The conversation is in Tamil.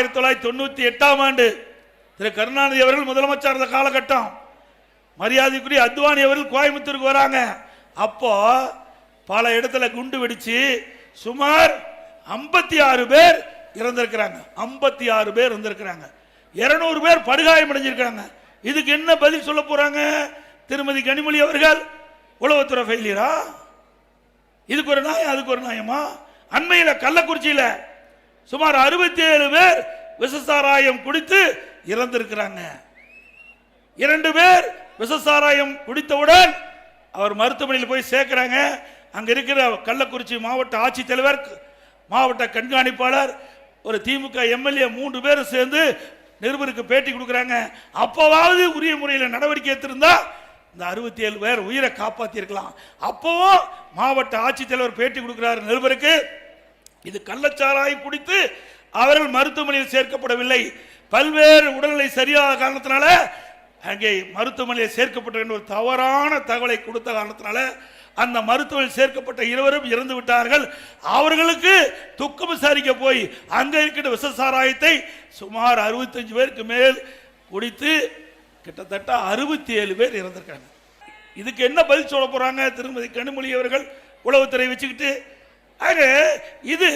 ஆயிரத்தி தொள்ளாயிரத்தி தொண்ணூத்தி எட்டாம் ஆண்டு திரு கருணாநிதி அவர்கள் முதலமைச்சர் இருந்த காலகட்டம். மரியாதைக்குரிய அத்வானி அவர்கள் கோயம்புத்தூருக்கு வராங்க. அப்போ பல இடத்துல குண்டு வெடிச்சு சுமார் ஐம்பத்தி ஆறு பேர் இறந்திருக்கிறாங்க. ஐம்பத்தி ஆறு பேர் இறந்திருக்கிறாங்க. இருநூறு பேர் படுகாயம் அடைஞ்சிருக்கிறாங்க. இதுக்கு என்ன பதில் சொல்ல போறாங்க? திருமதி கனிமொழி அவர்கள் உளவுத்துறை ஃபெயிலியரா? இதுக்கு ஒரு நியாயம் அதுக்கு ஒரு நியாயமா? அண்மையில் கள்ளக்குறிச்சியில சுமார் அறுபத்தி ஏழு பேர் விசசாராயம் குடித்து இறந்திருக்கிறாங்க. இரண்டு பேர் விசசாராயம் குடித்தவுடன் அவர் மருத்துவமனையில் போய் சேர்க்கிறாங்க. அங்க இருக்கிற கள்ளக்குறிச்சி மாவட்ட ஆட்சித்தலைவர் மாவட்ட கண்காணிப்பாளர் ஒரு திமுக எம்எல்ஏ மூன்று பேரும் சேர்ந்து நிருபருக்கு பேட்டி கொடுக்குறாங்க. அப்போவாவது உரிய முறையில் நடவடிக்கை எடுத்திருந்தா இந்த அறுபத்தி ஏழு பேர் உயிரை காப்பாற்றியிருக்கலாம் அப்போவும் மாவட்ட ஆட்சித்தலைவர் பேட்டி கொடுக்குறாரு நிருபருக்கு. இது கள்ளச்சாராயம் குடித்து அவர்கள் மருத்துவமனையில் சேர்க்கப்படவில்லை. பல்வேறு உடல்நிலை சரியாத காரணத்தினால அங்கே மருத்துவமனையில் சேர்க்கப்பட்ட ஒரு தவறான தகவலை கொடுத்த காரணத்தினால அந்த மருத்துவமனையில் சேர்க்கப்பட்ட இருவரும் இறந்து விட்டார்கள். அவர்களுக்கு துக்கம் விசாரிக்க போய் அங்கே இருக்கின்ற விஷ சாராயத்தை சுமார் அறுபத்தஞ்சு பேருக்கு மேல் குடித்து கிட்டத்தட்ட அறுபத்தி ஏழு பேர் இறந்திருக்காங்க. இதுக்கு என்ன பதில் சொல்ல போறாங்க? திருமதி கனிமொழி அவர்கள் உளவுத்துறை வச்சுக்கிட்டு ஆக இது